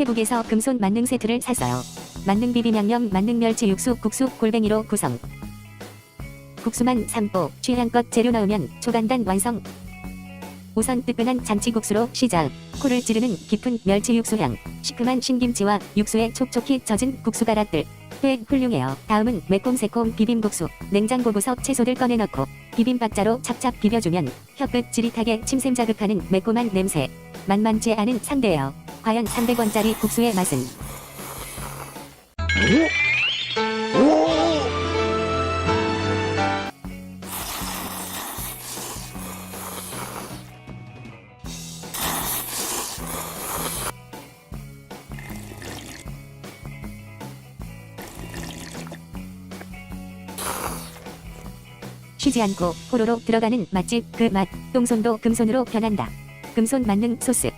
태국에서 금손 만능 세트를 샀어요. 만능 비빔양념 만능 멸치 육수 국수 골뱅이로 구성. 국수만 삼보 취향껏 재료 넣으면 초간단 완성. 우선 뜨끈한 잔치국수로 시작. 코를 찌르는 깊은 멸치 육수 향, 시큼한 신김치와 육수에 촉촉히 젖은 국수 가락들. 꽤 훌륭해요. 다음은 매콤새콤 비빔국수. 냉장고 구석 채소들 꺼내 넣고 비빔박자로 찹찹 비벼주면 혀끝 찌릿하게 침샘 자극하는 매콤한 냄새. 만만치 않은 상대예요. 과연 300원짜리 국수의 맛은? 쉬지 않고 호로로 들어가는 맛집 그 맛. 똥손도 금손으로 변한다. 금손 만능 소스.